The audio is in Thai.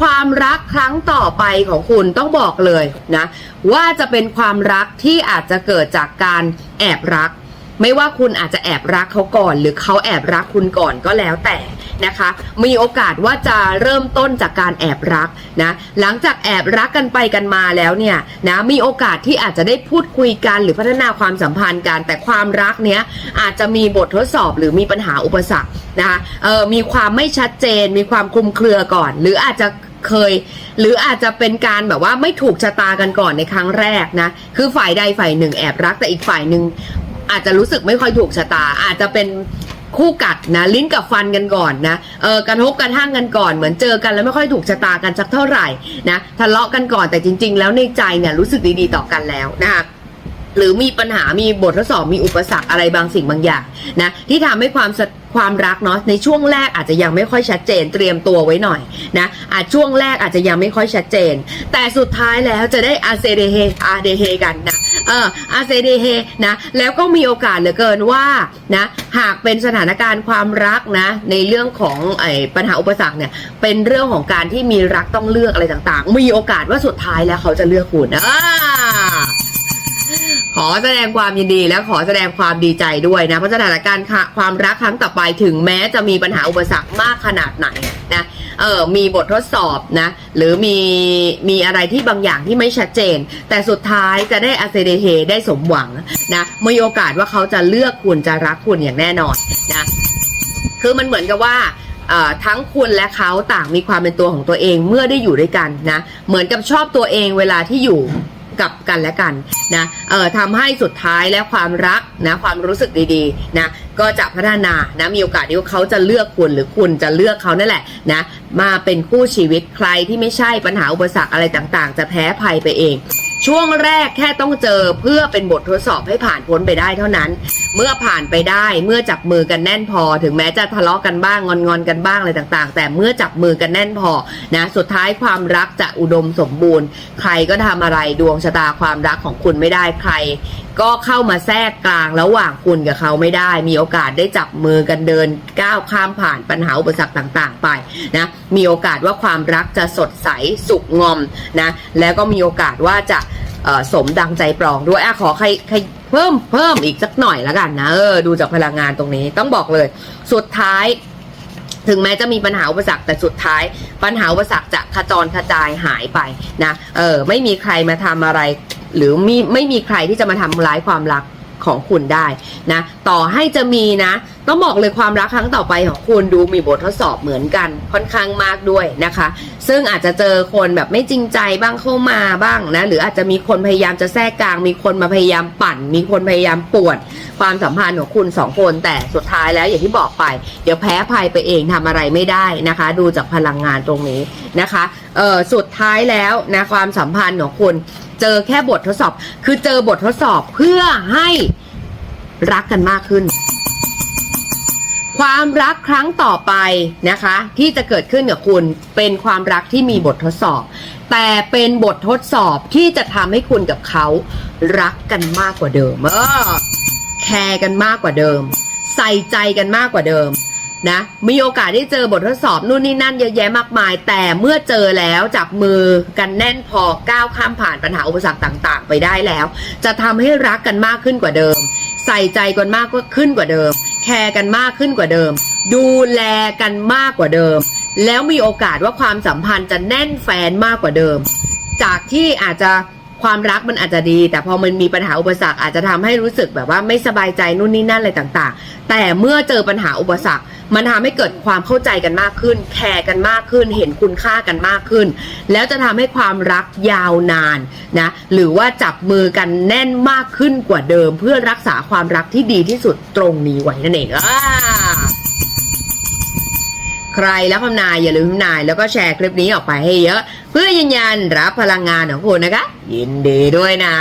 ความรักครั้งต่อไปของคุณต้องบอกเลยนะว่าจะเป็นความรักที่อาจจะเกิดจากการแอบรัก ไม่ว่าคุณอาจจะแอบรักเขาก่อน หรือเขาแอบรักคุณก่อนก็แล้วแต่นะคะ มีโอกาสว่าจะเริ่มต้นจากการแอบรักนะหลังจากแอบรักกันไปกันมาแล้วเนี่ยนะมีโอกาสที่อาจจะได้พูดคุยกันหรือพัฒนาความสัมพันธ์กัน แต่ความรักเนี้ยอาจจะมีบททดสอบหรือมีปัญหาอุปสรรคนะคะเออมีความไม่ชัดเจน มีความคลุมเครือก่อน หรืออาจจะ เคย หรืออาจจะเป็นการแบบว่าไม่ถูกชะตากันก่อนในครั้งแรกนะ คือฝ่ายใดฝ่ายหนึ่งแอบรักแต่อีกฝ่ายหนึ่งอาจจะรู้สึกไม่ค่อยถูกชะตา อาจจะเป็นคู่กัดนะลิ้นกับฟันกันก่อนนะเออกระทบกระทั่งกันก่อนเหมือนเจอกันแล้วไม่ค่อยถูกชะตากันสักเท่าไหร่นะทะเลาะกันก่อนแต่จริง ๆ แล้วในใจเนี่ยรู้สึกดีๆต่อกันแล้วนะคะหรือมีปัญหามีบททดสอบมีอุปสรรคอะไรบางสิ่งบางอย่างนะที่ทำให้ความสะ ความรักเนาะในช่วงแรกอาจจะยังไม่ค่อยชัดเจน เตรียมตัวไว้หน่อยนะอาจช่วงแรกอาจจะยังไม่ค่อยชัดเจน แต่สุดท้ายแล้วจะได้อาเซเดเฮอาเดเฮกันนะเอออาเซเดเฮนะแล้วก็มีโอกาสเหลือเกินว่านะหากเป็นสถานการณ์ความรักนะในเรื่องของไอ้ปัญหาอุปสรรคเนี่ยเป็นเรื่องของการที่มีรักต้องเลือกอะไรต่างๆ มีโอกาสว่าสุดท้ายแล้วเขาจะเลือกคุณอ่า ขอแสดงความยินดีและขอแสดงความดีใจด้วยนะเพราะสถานการณ์ความรักครั้งต่อไปถึงแม้จะมีปัญหาอุปสรรคมากขนาดไหนนะเออมีบททดสอบนะ หรือมีมีอะไรที่บางอย่างที่ไม่ชัดเจน แต่สุดท้ายจะได้อาเซเดเฮได้สมหวังนะมีโอกาสว่าเขาจะเลือกคุณจะรักคุณอย่างแน่นอนนะคือมันเหมือนกับว่าเอ่อทั้งคุณและเขาต่างมีความเป็นตัวของตัวเองเมื่อได้อยู่ด้วยกันนะ เหมือนกับชอบตัวเองเวลาที่อยู่ กับกันและกันนะเอ่อทำให้สุดท้ายและความรักนะความรู้สึกดีๆนะก็จะพัฒนานะมีโอกาสที่เขาจะเลือกคุณหรือคุณจะเลือกเขานั่นแหละนะมาเป็นคู่ชีวิตใครที่ไม่ใช่ปัญหาอุปสรรคอะไรต่างๆ จะแพ้ภัยไปเองช่วงแรกแค่ต้องเจอเพื่อเป็นบททดสอบให้ผ่านพ้นไปได้เท่านั้น เมื่อผ่านไปได้เมื่อจับมือกันแน่นพอ ถึงแม้จะทะเลาะกันบ้างงอนงอนกันบ้างอะไรต่างๆ แต่เมื่อจับมือกันแน่นพอนะสุดท้ายความรักจะอุดมสมบูรณ์ ใครก็ทำอะไรดวงชะตาความรักของคุณไม่ได้ใคร ก็เข้ามาแทรกกลางระหว่างคุณกับเขาไม่ได้ มีโอกาสได้จับมือกันเดินก้าวข้ามผ่านปัญหาอุปสรรคต่างๆ ไปนะมีโอกาสว่าความรักจะสดใสสุขงอมนะแล้วก็มีโอกาสว่าจะ สมดังใจปรองด้วยอะขอใครใครเพิ่มเพิ่มอีกสักหน่อยแล้วกันนะเออดูจากพลังงานตรงนี้ต้องบอกเลย สุดท้าย ถึงแม้จะมีปัญหาอุปสรรคแต่สุดท้าย ปัญหาอุปสรรคจะขจรกระจายหายไปนะเออไม่มีใครมาทำอะไร หรือมีไม่มีใครที่จะมาทำร้ายความรักของคุณได้นะ ต่อให้จะมีนะ ต้องบอกเลยความรักครั้งต่อไปของคุณดูมีบททดสอบเหมือนกันค่อนข้างมากด้วยนะคะ ซึ่งอาจจะเจอคนแบบไม่จริงใจบ้างเข้ามาบ้างนะ หรืออาจจะมีคนพยายามจะแทรกกลาง มีคนมาพยายามปั่น มีคนพยายามปวด ความสัมพันธ์ของคุณสองคนแต่สุดท้ายแล้วอย่างที่บอกไป เดี๋ยวแพ้ภัยไปเองทำอะไรไม่ได้นะคะ ดูจากพลังงานตรงนี้นะคะเออสุดท้ายแล้วนะความสัมพันธ์ของคุณ เจอแค่บททดสอบ คือเจอบททดสอบเพื่อให้ รักกันมากขึ้น ความรักครั้งต่อไปนะคะ ที่จะเกิดขึ้นกับคุณเป็นความรักที่มีบททดสอบ แต่เป็นบททดสอบที่จะทำให้คุณกับเขา รักกันมากกว่าเดิมเออแคร์กันมากกว่าเดิม ใส่ใจกันมากกว่าเดิมนะมีโอกาสได้เจอบททดสอบนู่นนี่นั่นเยอะแยะมากมาย แต่เมื่อเจอแล้วจับมือกันแน่นพอก้าวข้ามผ่านปัญหาอุปสรรคต่าง ๆ ไปได้แล้ว จะทำให้รักกันมากขึ้นกว่าเดิม ใส่ใจกันมากขึ้นกว่าเดิม แคร์กันมากขึ้นกว่าเดิม ดูแลกันมากกว่าเดิม แล้วมีโอกาสว่าความสัมพันธ์จะแน่นแฟนมากกว่าเดิม จากที่อาจจะความรักมันอาจจะดี แต่พอมันมีปัญหาอุปสรรคอาจจะทำให้รู้สึกแบบว่าไม่สบายใจนู่นนี่นั่นอะไรต่าง ๆ แต่เมื่อเจอปัญหาอุปสรรค มันทำให้เกิดความเข้าใจกันมากขึ้น แคร์กันมากขึ้น เห็นคุณค่ากันมากขึ้น แล้วจะทำให้ความรักยาวนานนะหรือว่าจับมือกันแน่นมากขึ้นกว่าเดิม เพื่อรักษาความรักที่ดีที่สุดตรงนี้ไว้นั่นเองอ่าใครแล้วคำนายอย่าลืมทำนายแล้วก็แชร์คลิปนี้ออกไปให้เยอะ เพื่อยืนยันรับพลังงานของคุณนะคะ ยินดีด้วยนะ